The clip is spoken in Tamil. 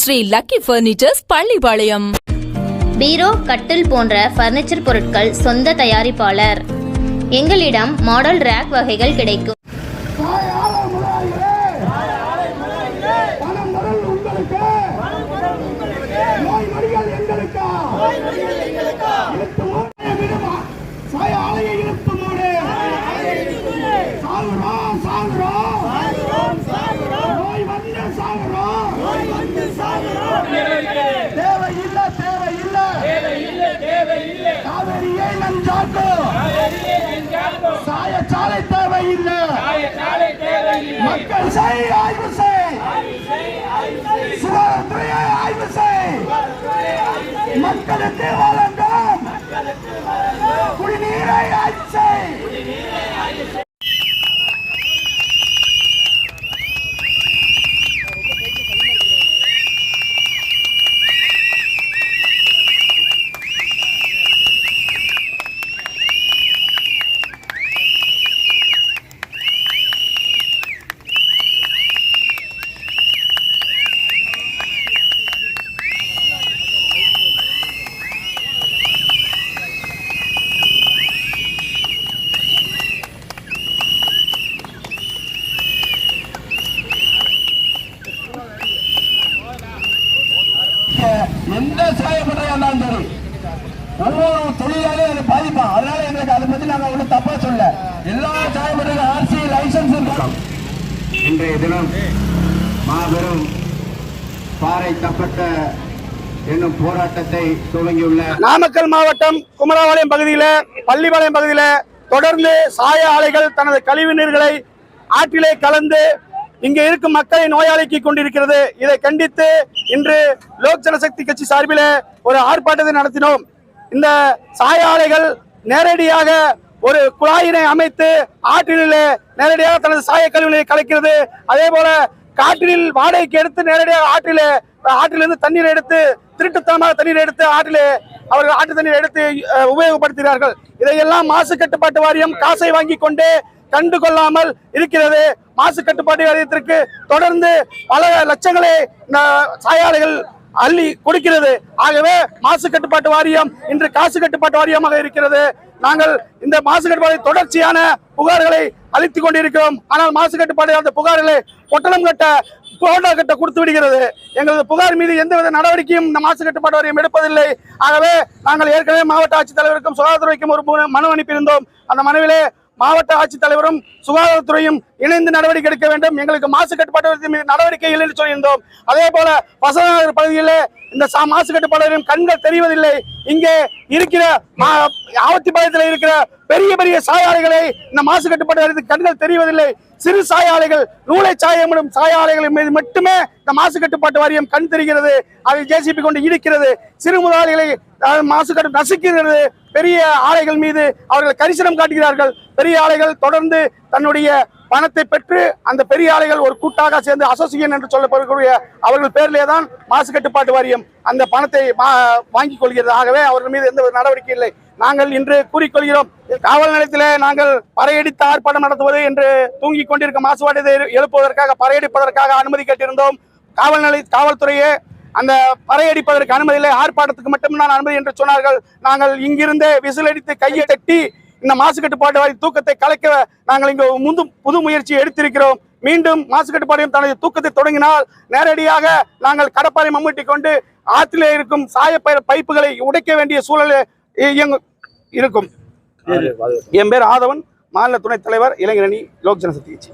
ஸ்ரீ லக்கி பர்னிச்சர்ஸ் பள்ளிப்பாளையம் பீரோ கட்டில் போன்ற ஃபர்னிச்சர் பொருட்கள் சொந்த தயாரிப்பாளர். எங்களிடம் மாடல் ரேக் வகைகள் கிடைக்கும். உங்களுக்கு. தேவையில்லை. மக்கள் செய் ஆய்வு செய். சுகாதாரத்துறையை ஆய்வு செய். மக்களுக்கு வழங்கும் குடிநீரை ஆய்வு செய். ஒவ்வொரு தொழிலாளியும் அது பாதிப்பான் அதனால எங்களுக்கு அதை பத்தி நாங்க ஒன்றும் தப்பா சொல்ல எல்லா சாயப்படையும் ஆர்சி லைசன்ஸ் இருக்கும் இன்றைய தினம் மாபெரும் பாறை தப்பட்ட என்னும் போராட்டத்தை துவங்கியுள்ள நாமக்கல் மாவட்டம் குமரபாளையம் பகுதியில பள்ளிப்பாளையம் பகுதியில தொடர்ந்து சாய ஆலைகள் தனது கழிவு நீர்களை ஆற்றிலே கலந்து இங்கே இருக்கும் மக்களை நோயாளிக்கு கொண்டிருக்கிறது. இதை கண்டித்து இன்று லோக் ஜனசக்தி கட்சி சார்பில் ஒரு ஆர்ப்பாட்டத்தை நடத்தினோம். இந்த சாய ஆலைகள் நேரடியாக ஒரு குழாயினை அமைத்து ஆற்றிலே நேரடியாக தனது சாய கழிவுகளை கலக்கிறது. அதே போல காற்றில் வாடகைக்கு எடுத்து நேரடியாக ஆற்றிலே ஆற்றிலிருந்து தண்ணீரை எடுத்து திருட்டுத்தனமாக தண்ணீர் எடுத்து ஆற்றிலே அவர்கள் ஆற்று தண்ணீரை எடுத்து உபயோகப்படுத்துகிறார்கள் இதையெல்லாம் மாசு கட்டுப்பாட்டு வாரியம் காசை வாங்கி கொண்டு கண்டு கொள்ளாமல் இருக்கிறது. மாசு கட்டுப்பாட்டு வாரியத்திற்கு தொடர்ந்து பல லட்சங்களை இந்த சாயாலைகள் அள்ளி கொடுக்கிறது. ஆகவே மாசு கட்டுப்பாட்டு வாரியம் இன்று காசு கட்டுப்பாட்டு வாரியமாக இருக்கிறது. நாங்கள் இந்த மாசு கட்டுப்பாடு தொடர்ச்சியான புகார்களை அளித்துக் கொண்டிருக்கிறோம். ஆனால் மாசு கட்டுப்பாடு அந்த புகார்களை பொட்டலம் கட்ட போட்டோ கட்ட கொடுத்து விடுகிறது. எங்களது புகார் மீது எந்தவித நடவடிக்கையும் இந்த மாசு கட்டுப்பாடு வாரியம் எடுப்பதில்லை. ஆகவே நாங்கள் ஏற்கனவே மாவட்ட ஆட்சித்தலைவருக்கும் சுகாதாரத்துறைக்கும் ஒரு மனு- மனு அனுப்பியிருந்தோம் அந்த மனுவிலே மாவட்ட ஆட்சித்தலைவரும் சுகாதாரத்துறையும் இணைந்து நடவடிக்கை எடுக்க வேண்டும். எங்களுக்கு மாசு கட்டுப்பாட்டு நடவடிக்கை இல்லை சொல்லியிருந்தோம். அதே போல வசநகர் பகுதியில் இந்த சா- மாசு கட்டுப்பாடு வாரியம் கண்கள் தெரிவதில்லை. இங்கே இருக்கிற மா- ஆவத்திபாளையத்தில் இருக்கிற பெரிய பெரிய சாயாலைகளை இந்த மாசு கட்டுப்பாட்டு கண்கள் தெரிவதில்லை. சிறு சாயாலைகள் நூலை சாயமிடும் சாயாலைகள் மீது மட்டுமே இந்த மாசு கட்டுப்பாட்டு வாரியம் கண் தெரிகிறது. அதை ஜேசிபி கொண்டு இடிக்கிறது. சிறு முதலாளிகளை மாசு கட்டு நசுக்கிறது பெரிய ஆலைகள் மீது அவர்கள் கரிசனம் காட்டுகிறார்கள். பெரிய ஆலைகள் தொடர்ந்து தன்னுடைய பணத்தை பெற்று அந்த பெரிய ஆலைகள் ஒரு கூட்டாக சேர்ந்து அசோசியேஷன் என்று சொல்லப்படக்கூடிய அவர்கள் பேரிலே தான் மாசு கட்டுப்பாட்டு வாரியம் அந்த பணத்தை வா- வாங்கிக் கொள்கிறது. ஆகவே அவர்கள் மீது எந்த ஒரு நடவடிக்கை இல்லை. நாங்கள் இன்று கூறிக்கொள்கிறோம் காவல் நிலையத்திலே நாங்கள் பறையடித்து ஆர்ப்பாட்டம் நடத்துவது என்று தூங்கிக் கொண்டிருக்க மாசுபாட்டை எழுப்புவதற்காக பறையடிப்பதற்காக அனுமதி கேட்டிருந்தோம். காவல் நிலைய காவல்துறையே அந்த பறையடிப்பதற்கு அனுமதி இல்லை. ஆர்ப்பாட்டத்துக்கு மட்டும்தான் அனுமதி என்று சொன்னார்கள். நாங்கள் இங்கிருந்தே விசிலடித்து கையை தட்டி இந்த மாசு கட்டுப்பாட்டு வாரி தூக்கத்தை கலைக்க நாங்கள் இங்கு முந்து புது முயற்சி எடுத்திருக்கிறோம். மீண்டும் மாசு கட்டுப்பாடையும் தனது தூக்கத்தை தொடங்கினால் நேரடியாக நாங்கள் கடப்பாறை மம்முட்டி கொண்டு ஆற்றிலே இருக்கும் சாயப்பயிர் பைப்புகளை உடைக்க வேண்டிய சூழல் இருக்கும். என் பேர் ஆதவன். மாநில துணைத் தலைவர் இளைஞரணி லோக் ஜனசக்தி கட்சி.